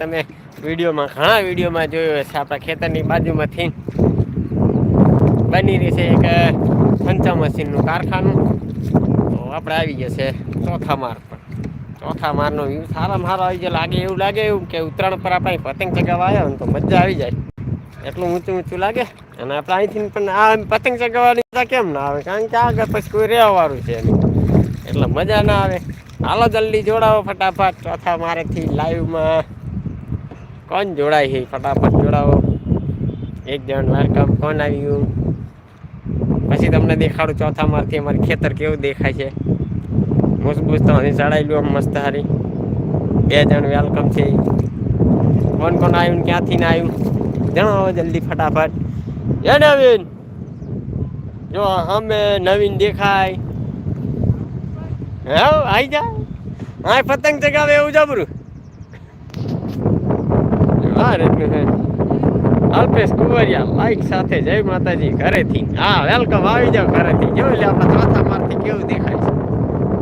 તમે વિડીયોમાં, ઘણા વિડીયોમાં જોયો હશે. આપણા ખેતરની બાજુમાંથી બની રહી છે એક પંચા મશીનનું કારખાનું. તો આપણે આવી ગયા છે ચોથા માર પર. ચોથા મારનો વ્યૂ સારામાં સારો આવી જાય લાગે એવું લાગે એવું કે ઉત્તરાયણ પર આપણે પતંગ ચગાવવા આવ્યા ને તો મજા આવી જાય. એટલું ઊંચું ઊંચું લાગે. અને આપણે અહીંથી પણ આ પતંગ ચગાવવાની કેમ ના આવે? કારણ કે આગળ પછી કોઈ રહેવાવાળું છે એટલે મજા ના આવે. હાલો જલ્દી જોડાવો ફટાફટ ચોથા મારેથી લાઈવમાં કોણ જોડાય છે? ફટાફટ જોડાવો. એક જણ વેલકમ કોણ આવ્યું. પછી તમને દેખાડું ચોથા મારથી અમારે ખેતર કેવું દેખાય છે. મૂસબૂસ તો અહીં ચડાયેલું આમ મસ્ત હારી. બે જણ વેલકમ છે. કોણ કોણ આવ્યું ક્યાંથી ને આવ્યું? જણાવો જલ્દી ફટાફટ. એ નવીન! જો, અમે નવીન દેખાય. હે, આઈ જા. હા પતંગ ચગાવે એવું જબરું હા રીતનું સાથે જય માતાજી, ઘરેથી.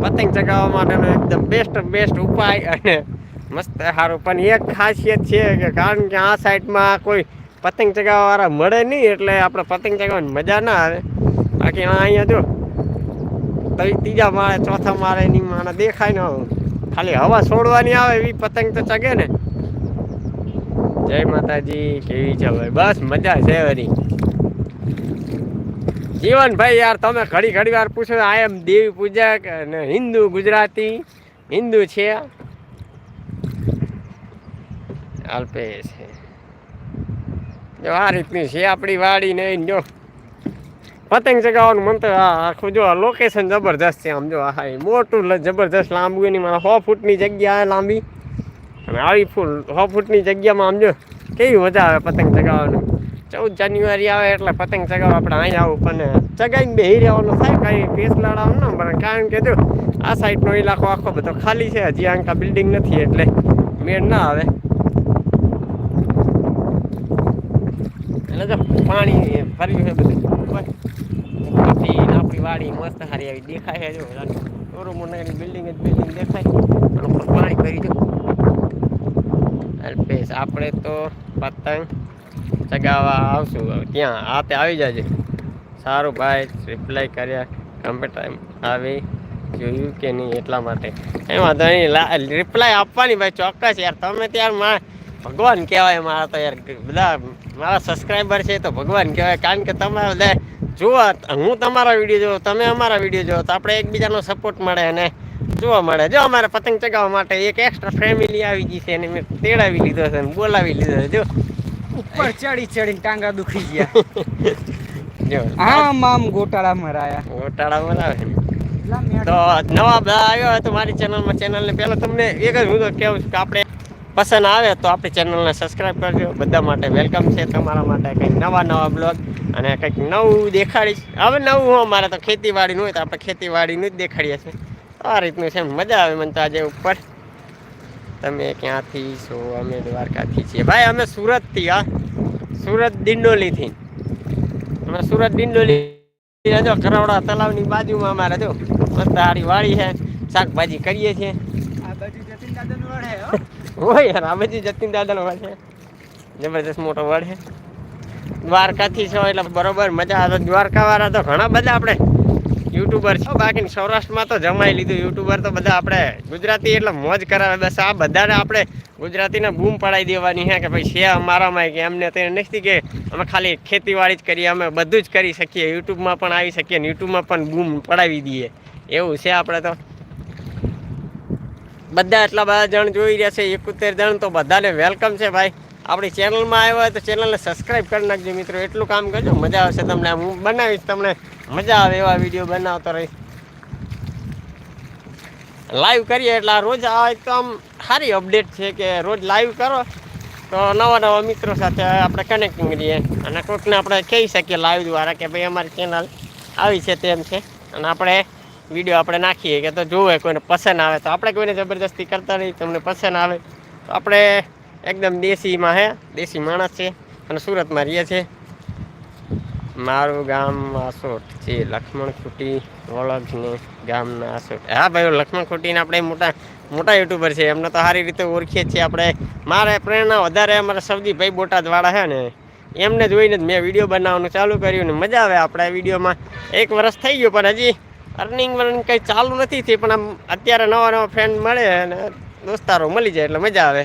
પતંગ ચગાવવા ખાસિયત છે કે કારણ કે આ સાઈડમાં કોઈ પતંગ ચગાવવાવાળા મળે નહીં એટલે આપણે પતંગ ચગાવવાની મજા ના આવે. બાકી આ અહીંયા જો ત્રીજા માળે, ચોથા માળે ની માણે દેખાય ને ખાલી હવા છોડવાની આવે એવી પતંગ તો ચગે ને. જય માતાજી, કેવી છે ભાઈ બસ મજા છે વરી જીવન ભાઈ યાર, તમે ઘડી ઘડી વાર પૂછો આઈ એમ દેવી પૂજક અને હિન્દુ ગુજરાતી. હિન્દુ છે. અલ્પેશ જો આ રીતની છે આપણી વાડી ને જો. પતંગ ચગાવવાનું મન તો આખું જો લોકેશન જબરદસ્ત છે આમ જો હા મોટું જબરજસ્ત લાંબુ એની મારે સો ફૂટની જગ્યા લાંબી. અને આવી ફૂલ સો ફૂટની જગ્યામાં આમ જો કેવી મજા આવે પતંગ ચગાવવાનું. ચૌદ જાન્યુઆરી આવે એટલે પતંગ ચગાવવા આપણે અહીંયા આવું, પણ ચગાવીને બેહી રહેવાનું થાય કાંઈ કેસ લડાવવાનું ના પણ કારણ કે જો આ સાઈડનો ઇલાકો આખો બધો ખાલી છે, હજી આંકા બિલ્ડિંગ નથી એટલે મેળ ના આવે. એટલે પાણી ફર્યું છે બધું. આપણી વાડી મસ્ત સારી આવી દેખાય છે, જો. ચોરોમોનાની બિલ્ડિંગ જ બિલ્ડિંગ દેખાય. પાણી ભરી જો અલ્પેશ આપણે તો પતંગ ચગાવવા આવશું. ત્યાં આ તે આવી જજે. સારું ભાઈ રિપ્લાય કર્યા. કમ્પ્યુટર આવી જોયું કે નહીં એટલા માટે. એ વાંધો નહીં. રિપ્લાય આપવાની ભાઈ, ચોક્કસ યાર. તમે ત્યાં મા, ભગવાન કહેવાય મારા તો યાર. બધા મારા સબસ્ક્રાઈબર છે તો ભગવાન કહેવાય. કારણ કે તમે બધા જુઓ, હું તમારા વીડિયો જોઉં, તમે અમારા વીડિયો જોવો, તો આપણે એકબીજાનો સપોર્ટ મળે અને જોવા મળે. જો અમારે પતંગ ચગાવવા માટે એક એક્સ્ટ્રા ફેમિલી આવી ગઈ છે અને મેં તેડાવી લીધો છે અને બોલાવી લીધો છે. જો. ઉપર ચડી ચડીને ટાંગા દુખી ગયા. જો. આમ આમ ગોટાળા મરાયા ગોટાળા બોલાવે તો નવા આવ્યો હોય તો મારી ચેનલમાં ચેનલને પહેલાં તમને એક જ હું તો કહું છું કે આપણે પસંદ આવે તો આપણી ચેનલને સબસ્ક્રાઈબ કરજો. બધા માટે વેલકમ છે તમારા માટે કંઈક નવા નવા બ્લોગ અને કંઈક નવું દેખાડીશ. હવે નવું હું અમારે તો ખેતીવાડીનું હોય તો આપણે ખેતીવાડીનું જ દેખાડીએ છીએ. આ રીતનું છે મજા આવે મને તો આજે ઉપર. તમે ક્યાંથી છો? અમે દ્વારકાથી છીએ. ભાઈ અમે સુરતથી હા. સુરત દિંડોલીથી. અમે સુરત દિંડોલી જો કરાવડા તલાવની બાજુમાં અમારે જો મસ્ત સારી વાડી છે. શાકભાજી કરીએ છીએ. હોય યાર આ બધી જતીન દાદાનો વડ છે. જબરદસ્ત મોટો વડ છે. દ્વારકાથી છો એટલે બરોબર મજા આવે. દ્વારકા વાળા તો ઘણા બધા આપણે યુટ્યુબર છે બાકી સૌરાષ્ટ્રમાં તો જમાઈ લીધું. યુટ્યુબર તો બધા આપણે ગુજરાતી એટલે મોજ કરાવે. બસ આ બધાને આપણે ગુજરાતીને બૂમ પડાવી દેવાની છે કે ભાઈ છે અમારામાં કે એમને તે નથી કે અમે ખાલી ખેતીવાડી જ કરીએ, અમે બધું જ કરી શકીએ. યુટ્યુબમાં પણ આવી શકીએ ને યુટ્યુબમાં પણ બૂમ પડાવી દઈએ. એવું છે આપણે તો. બધા એટલા બધા જણ જોઈ રહ્યા છે, એકોતેર જણ તો બધાને વેલકમ છે ભાઈ. આપણી ચેનલમાં આવ્યો હોય તો ચેનલને સબસ્ક્રાઈબ કરી નાખજો મિત્રો. એટલું કામ કરજો, મજા આવશે તમને. હું બનાવીશ તમને મજા આવે એવા વીડિયો બનાવતો રહીશ લાઈવ કરીએ એટલે રોજ આ એકદમ સારી અપડેટ છે કે રોજ લાઈવ કરો. તો નવા નવા મિત્રો સાથે આપણે કનેક્ટિંગ રહીએ. અને કોઈકને આપણે કહી શકીએ લાઈવ દ્વારા કે ભાઈ અમારી ચેનલ આવી છે તેમ છે. અને આપણે વીડિયો આપણે નાખીએ કે તો જોવે કોઈને પસંદ આવે. તો આપણે કોઈને જબરદસ્તી કરતા નહીં, તમને પસંદ આવે. તો આપણે એકદમ દેશીમાં હે, દેશી માણસ છે. અને સુરતમાં રહીએ છીએ. મારું ગામ આસોટ છે લક્ષ્મણ ખુટી ઓળખને ગામના આસોટ. હા ભાઈ લક્ષ્મણ ખુટીને આપણે મોટા મોટા યુટ્યુબર છે. એમને તો સારી રીતે ઓળખીએ છીએ આપણે. મારે પ્રેરણા વધારે અમારા સવદીભાઈ બોટાદવાળા છે ને, એમને જોઈને જ મેં વીડિયો બનાવવાનું ચાલુ કર્યું ને મજા આવે આપણે વિડીયોમાં. એક વર્ષ થઈ ગયું, પણ હજી અર્નિંગ વર્નિંગ કંઈ ચાલુ નથી થઈ, પણ આમ અત્યારે નવા નવા ફ્રેન્ડ મળે અને દોસ્તારો મળી જાય એટલે મજા આવે.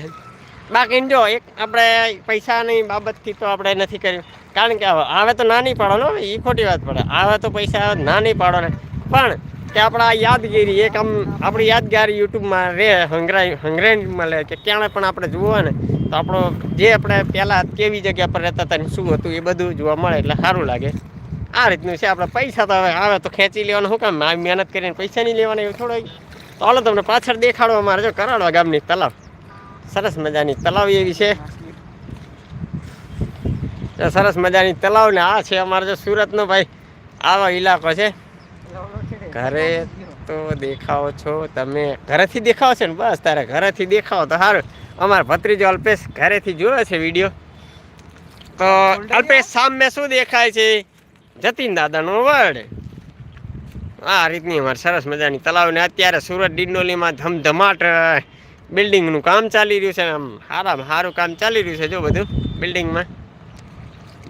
બાકી જો એક આપણે પૈસાની બાબતથી તો આપણે નથી કર્યું. કારણ કે આવે તો ના નહીં પાડો એ ખોટી વાત પડે. આવે તો પૈસા આવે ના નહીં પાડો ને. પણ કે આપણા યાદગીરી એક આમ આપણી યાદગારી યુટ્યુબમાં રહે હંગરાઈ હંગરાઈ મળે કે ક્યાંય પણ આપણે જુઓ ને, તો આપણો જે આપણે પહેલાં કેવી જગ્યા પર રહેતા હતા ને શું હતું એ બધું જોવા મળે એટલે સારું લાગે. આ રીતનું છે. આપણે પૈસા તો હવે આવે તો ખેંચી લેવાનું. શું કામ મહેનત કરીને પૈસા નહીં લેવાના એવું થોડો તો હાલો તમને પાછળ દેખાડો અમારે જો કરાડવા ગામની તલાવ. સરસ મજાની તલાવ એવી છે. સરસ મજાની તલાવ ને આ છે અમારો જો સુરતનો ભાઈ આવો ઇલાકો છે. ઘરે તો દેખાવો છો તમે. ઘરેથી દેખાવો છે ને? બસ તારે ઘરેથી દેખાવો તો સારું અમારા ભત્રીજો અલ્પેશ ઘરેથી જોયો છે વીડિયો. તો અલ્પેશ સામે શું દેખાય છે? જતીન દાદાનો વર્ડ આ રીતની અમારે સરસ મજાની તલાવ ને અત્યારે સુરત ડિંડોલીમાં ધમધમાટ બિલ્ડિંગનું કામ ચાલી રહ્યું છે આમ સારામાં સારું કામ ચાલી રહ્યું છે જો બધું બિલ્ડિંગમાં.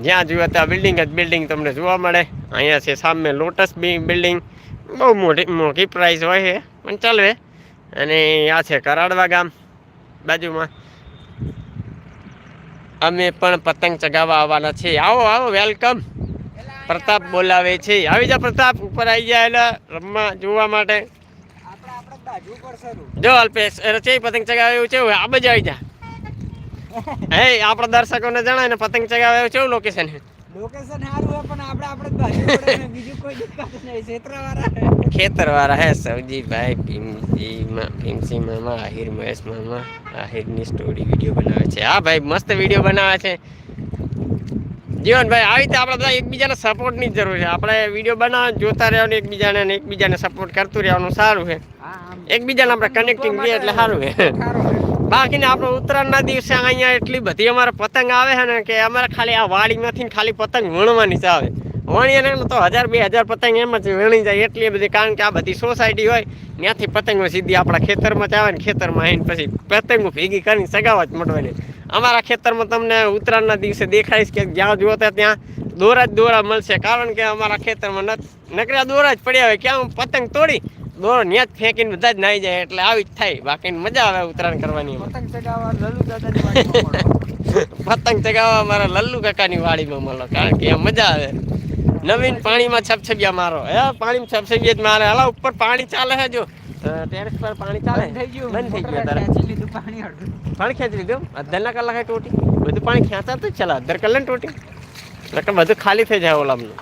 જ્યાં જુઓ ત્યાં બિલ્ડિંગ જ બિલ્ડિંગ તમને જોવા મળે. અહીંયા છે સામે લોટસ બી બિલ્ડિંગ બહુ મોટી મોટી પ્રાઇસ હોય છે પણ ચાલવે અને આ છે કરાડવા ગામ બાજુમાં. અમે પણ પતંગ ચગાવવા આવવાના છીએ. આવો આવો વેલકમ પ્રતાપ બોલાવે છે. આવી જા પ્રતાપ ઉપર આવી જાય એટલે રમવા જોવા માટે. જો અલ્પેશ રચે પતંગ ચગાવે એવું છે? આ બાજુ આવી જા. હે આપણા દર્શકોને જણાય ને પતંગ ચગાવે કેવું લોકેશન છે? લોકેશન સારું હોય પણ આપણે આપણે બાજુ કોઈ દિક્કત નહીં ક્ષેત્રવાળા ખેતરવાળા હે સૌજીભાઈ ભીમજીમાં ભીમસિંહ મામા આહિર મહેશ મામા આહિરની સ્ટોરી વીડિયો બનાવે છે. હા ભાઈ મસ્ત વીડિયો બનાવે છે. જીવનભાઈ આવી રીતે આપણે બધા એકબીજાને સપોર્ટની જરૂર છે. આપણે વીડિયો બનાવ જોતા રહેવાનું એકબીજાને અને એકબીજાને સપોર્ટ કરતું રહેવાનું સારું છે. એકબીજાને આપણે કનેક્ટિંગ રહીએ એટલે સારું છે. હોય. બાકીને આપણે ઉત્તરાયણના દિવસે અહીંયા એટલી બધી અમારે પતંગ આવે છે ને કે અમારે ખાલી આ વાડીમાંથી ને ખાલી પતંગ વણવાની જ આવે વણીએ ને તો હજાર, બે હજાર પતંગ એમ જ વણી જાય એટલી બધી, કારણ કે આ બધી સોસાયટી હોય, ત્યાંથી પતંગો સીધી આપણા ખેતરમાં જ આવે ને ખેતરમાં આવીને પછી પતંગો ભેગી કરીને સગાવા જ મળવાની અમારા ખેતરમાં તમને ઉત્તરાયણના દિવસે દેખાડીશ કે જ્યાં જુઓ ત્યાં દોરા જ દોરા મળશે, કારણ કે અમારા ખેતરમાં નક- નકરા દોરા જ પડ્યા હોય, ક્યાં પતંગ તોડી દોરો ન્યા જ ફેંકીને બધા જ નાઈ જાય એટલે આવી જ થાય. બાકી મજા આવે ઉત્તરાયણ કરવાની. પતંગ ચગાવવા મારા લલ્લુ કાકાની વાડીમાં મળો કારણ કે મજા આવે. નવીન પાણીમાં છપછપિયા મારો. હે પાણીમાં છપછપિયા જ મારે. હાલા ઉપર પાણી ચાલે છે જો. ટેરેસ પર પાણી ચાલે. થઈ ગયું. બંધ થઈ ગયું તારે. પાણી પાણી ખેંચી લીધું? અડધા કલાકે ટોટી. બધું પાણી ખેંચાતું જ ચાલે અધર કલાક ટોટી. એટલે બધું ખાલી થઈ જાય ઓલામનું.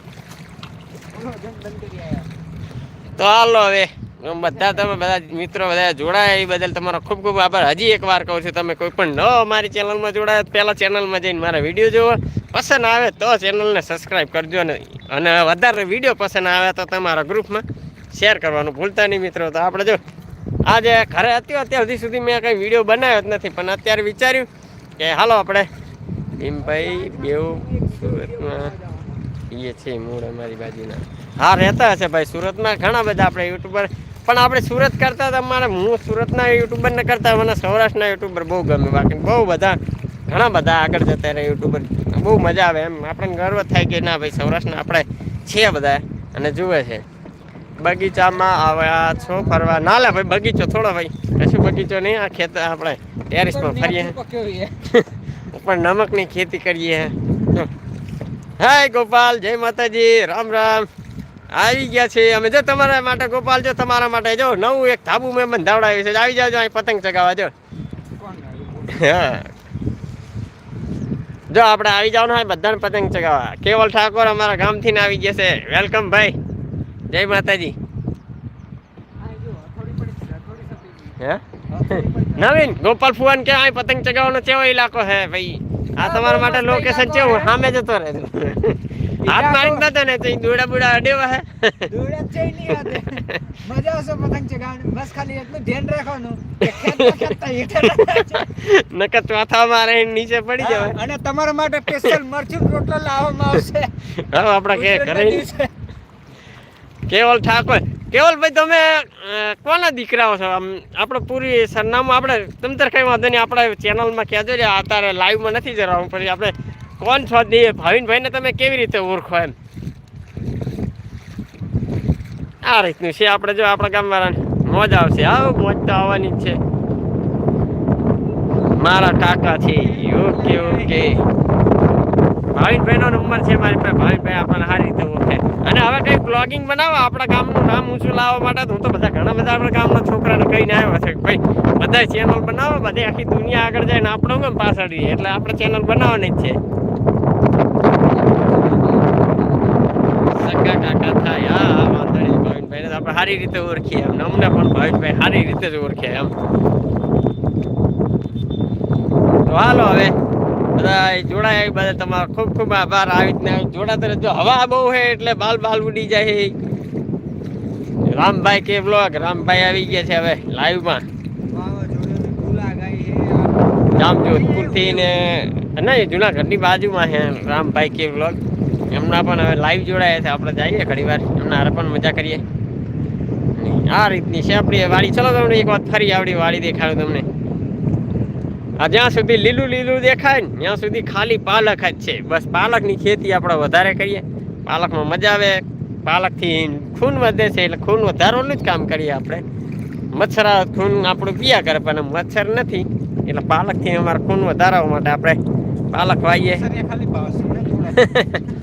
તો હાલો હવે. બધા તમે બધા મિત્રો બધા જોડાયા એ બદલ તમારો ખૂબ ખૂબ આભાર. હજી એક વાર કહું છું, તમે કોઈ પણ ન અમારી ચેનલમાં જોડાયા પહેલાં ચેનલમાં જઈને મારા વીડિયો જુઓ. પસંદ આવે તો ચેનલને સબસ્ક્રાઈબ કરજો ને અને વધારે વીડિયો પસંદ આવે તો તમારા ગ્રુપમાં શેર કરવાનું ભૂલતા નહીં મિત્રો. તો આપણે જો, આજે ઘરે હતી અત્યાર સુધી સુધી મેં કંઈ વીડિયો બનાવ્યો જ નથી, પણ અત્યારે વિચાર્યું કે હાલો આપણે ભીમભાઈ બેવ સુરતમાં એ છે મૂળ અમારી બાજુના. હા, રહેતા હશે ભાઈ. સુરતમાં ઘણા બધા આપણે યુટ્યુબર પણ આપણે સુરત કરતા હતા મારે હું સુરતના યુટ્યુબરને કરતા મને સૌરાષ્ટ્રના યુટ્યુબર બહુ ગમે. બાકી બહુ બધા ઘણા બધા આગળ જતા રહે યુટ્યુબર. બહુ મજા આવે એમ. આપણને ગર્વ થાય કે ના ભાઈ સૌરાષ્ટ્રના આપણે છે બધા અને જુએ છે. બગીચામાં આવ્યા છો ફરવા? ના લે ભાઈ બગીચો થોડો ભાઈ. કશું બગીચો નહીં આ ખેતર આપણે ટેરિસમાં ફરીએ. ઉપર નમકની ખેતી કરીએ. હાય ગોપાલ જય માતાજી રામ રામ. આવી ગયા છે અમે. જો તમારા માટે, ગોપાલ, જો તમારા માટે, જો નવું એક ધાબુ મેં બંધાવડાવ્યું છે. આવી જાજો અહીં પતંગ ચગાવવા, જો. હા. જો આપણે આવી જવાનું હોય બધાને પતંગ ચગાવવા. કેવલ ઠાકોર અમારા ગામથી ને આવી ગયા છે. વેલકમ ભાઈ. જય માતાજી. હે. નવીન, ગોપાલ ફુવાન કે અહીં પતંગ ચગાવવાનો કેવો ઇલાકો હે ભાઈ? આ તમારા માટે લોકેશન કેવું સામે જતો રહે હાથ મારી નતા ને તો દોડા બુડા અડેવા હે દોડા છે નહીં હાથે. મજા આવશે પતંગ ચગાવવાની બસ ખાલી એટલું ધ્યાન રાખવાનું. નકર ચોથા મારે નીચે પડી જવાય અને તમારા માટે સ્પેશિયલ મરચું રોટલો લાવવામાં આવશે હવે આપણે કે ઘરે. કેવલ ઠાકોર કેવલભાઈ તમે કોના દીકરાઓ છો આમ આપણે પૂરી સરનામું આપણે તમ તાર કઈ વાંધો નહીં આપણે ચેનલમાં કહેજો આ અત્યારે લાઈવમાં નથી જરા પછી આપણે કોણ છો દે? ભાવિનભાઈને તમે કેવી રીતે ઓળખો એમ? આ રીતનું છે આપણે જો આપણા ગામવાળાને. મોજ આવશે. આવ મોજ તો આવવાની જ છે. મારા કાકા છે. Okay okay. ભાવિનભાઈનો નંબર છે મારી પાસે. ભાવિનભાઈ આપણને સારી રીતે ઓળખે. અને હવે કઈ બ્લોગિંગ બનાવો. આપણા ગામનું નામ ઊંચું લાવવા માટે હું તો બધા ઘણા બધા આપણા ગામના છોકરાને કહીને આવ્યો છે ભાઈ, બધા ચેનલ બનાવો, બધી આખી દુનિયા આગળ જાય ને આપણો કેમ પાછળ એટલે આપણે ચેનલ બનાવવાની જ છે. સગા કાકા થાય હા હા વાંધો નહીં ભાવિનભાઈને તો આપણે સારી રીતે ઓળખીએ એમ અમને પણ ભાવિનભાઈ સારી રીતે જ ઓળખે એમ તો હાલો હવે બધા જોડાયા બધા તમારો ખૂબ ખૂબ આભાર આવી રીતના જોડાતા રહેજો હવા બહુ છે એટલે બાલ બાલ ઉડી જાય રામભાઈ કે બ્લોગ રામભાઈ આવી ગયા છે હવે લાઈવમાં જામજોધપુરથી ને નહીં જુનાગઢની બાજુમાં છે રામભાઈ કે બ્લોગ એમના પણ હવે લાઈવ જોડાયા છે. આપણે જઈએ ઘણી વાર. એમના હારે પણ મજા કરીએ. આ રીતની છે આપણી વાડી. ચલો તમને એક વાત ફરી આવડી વાડી દેખાડું તમને. આ જ્યાં સુધી લીલું લીલું દેખાય ને ત્યાં સુધી ખાલી પાલક જ છે. બસ પાલકની ખેતી આપણે વધારે કરીએ. પાલકમાં મજા આવે. પાલકથી ખૂન વધે છે એટલે ખૂન વધારવાનું જ કામ કરીએ આપણે. મચ્છર ખૂન આપણું પીયા કરે પણ મચ્છર નથી. એટલે પાલકથી અમારે ખૂન વધારવા માટે આપણે પાલક વાવીએ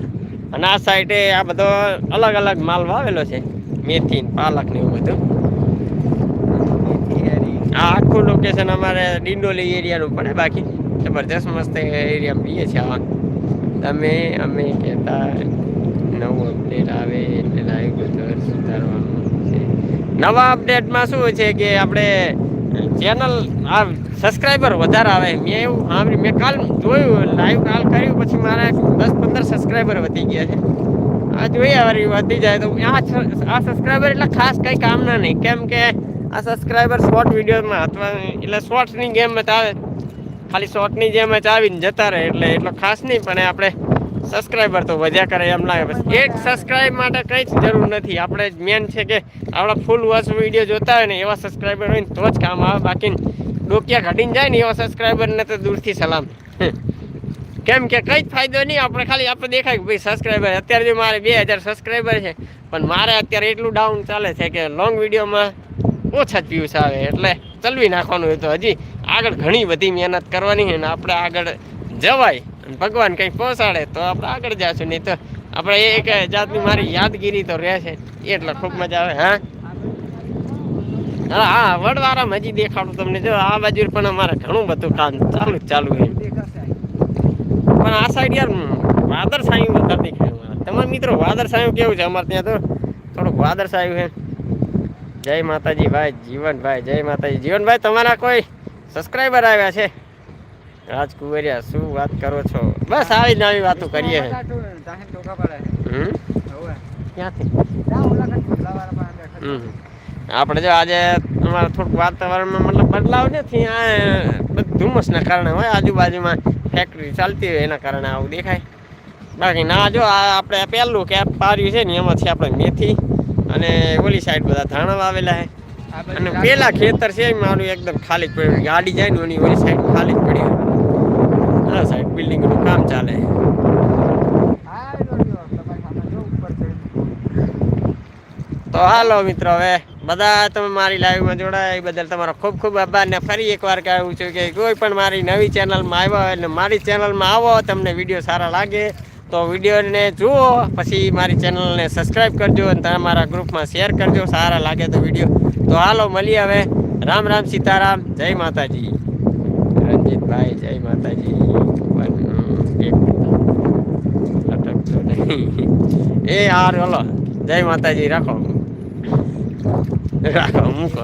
અને આ સાઈડે આ બધો અલગ અલગ માલ વાવેલો છે. મેથી પાલક ને એવું બધું. આ આખું લોકેશન અમારે ડિંડોલી એરિયાનું પડે બાકી. જબરદસ્ત મસ્ત એરિયામાં પીએ છીએ આવા. તમે અમે કહેતા નવું અપડેટ આવે એટલે લાઈવ બધું સુધારવાનું છે. નવા અપડેટમાં શું છે કે આપણે ચેનલ આ સબસ્ક્રાઈબર વધારે આવે. મેં એવું સાંભળ્યું, મેં કાલ જોયું લાઈવ કાલ કર્યું, પછી મારા દસ પંદર સબસ્ક્રાઈબર વધી ગયા છે. આ જોઈએ વળી વધી જાય તો આ આ સબસ્ક્રાઈબર એટલે ખાસ કંઈ કામના નહીં. કેમ કે આ સબસ્ક્રાઈબર શોર્ટ વિડીયોમાં અથવા એટલે શોર્ટ્સની ગેમ આવે. ખાલી શોર્ટની જેમ જ આવીને જતા રહે એટલે એટલો ખાસ નહીં, પણ આપણે સબસ્ક્રાઈબર તો વધ્યા કરે એમ લાગે. બસ એક સબસ્ક્રાઈબ માટે કંઈ જ જરૂર નથી. આપણે મેન છે કે આપણા ફૂલ વોચ વીડિયો જોતા હોય ને એવા સબસ્ક્રાઈબર હોય ને તો જ કામ આવે. બાકી ડોકિયા ઘટીને જાય ને એવા સબસ્ક્રાઈબરને તો દૂરથી સલામ. કેમ કે કંઈ જ ફાયદો નહીં. આપણે ખાલી આપણે દેખાય કે ભાઈ સબસ્ક્રાઈબર અત્યારે જો મારે બે હજાર સબસ્ક્રાઈબર છે, પણ મારે અત્યારે એટલું ડાઉન ચાલે છે કે લોંગ વિડીયોમાં ઓછા જ વ્યૂઝ આવે. એટલે ચલવી નાખવાનું હોય તો હજી આગળ ઘણી બધી મહેનત કરવાની છે ને આપણે આગળ જવાય. ભગવાન કંઈક પહોંચાડે તો આપણે આગળ જશું, નહીં તો આપણે એક જાતની મારી યાદગીરી તો રહેશે એટલે ખૂબ મજા આવે, હા? હા હા, વડવારામાં હજી દેખાડું તમને. જો, આ બાજુ પણ અમારે ઘણું બધું કામ ચાલુ જ ચાલુ છે. પણ આ સાઈડ યાર વાદળ સાયું વધારે દેખાય તમારા મિત્રો, વાદળ સાયું કેવું છે અમારે ત્યાં તો? થોડુંક વાદળ સાયું છે. જય માતાજી, ભાઈ, જીવનભાઈ, જય માતાજી. જીવનભાઈ, તમારા કોઈ સબસ્ક્રાઈબર આવ્યા છે? રાજકુંવરિયા શું વાત કરો છો? બસ આવી જ આવી વાતો કરીએ આપણે જો આજે અમારે થોડુંક વાતાવરણમાં મતલબ બદલાવ નથી આ ધુમ્મસના કારણે હોય આજુબાજુમાં ફેક્ટરી ચાલતી હોય એના કારણે આવું દેખાય. બાકી ના જો આ આપણે પહેલું કેપ પાર્યું છે ને એમાં છે આપણે મેથી અને ઓલી સાઈડ બધા ધાણા વાવેલા છે. અને પેલા ખેતર છે મારું એકદમ ખાલી પડ્યું. ગાડી જાય ને ઓની ઓલી સાઈડ ખાલી જ પડી બિલ્ડિંગનું કામ ચાલે. તો હાલો મિત્રો હવે બધા તમે મારી લાઈવમાં જોડાયા, એ બદલ તમારો ખૂબ ખૂબ આભાર. ને ફરી એકવાર કહું છું કે કોઈ પણ મારી નવી ચેનલમાં આવ્યા હોય ને મારી ચેનલમાં આવો, તમને વીડિયો સારા લાગે તો વિડીયોને જુઓ, પછી મારી ચેનલને સબસ્ક્રાઈબ કરજો અને તમારા ગ્રુપમાં શેર કરજો, સારા લાગે તો વીડિયો તો હાલો, મળીએ હવે. રામ રામ સીતારામ, જય માતાજી. રંજીતભાઈ, જય માતાજી વન- એક અટકતો નહીં એ હાર ઓલો જય માતાજી રાખો. રાખો મૂકો.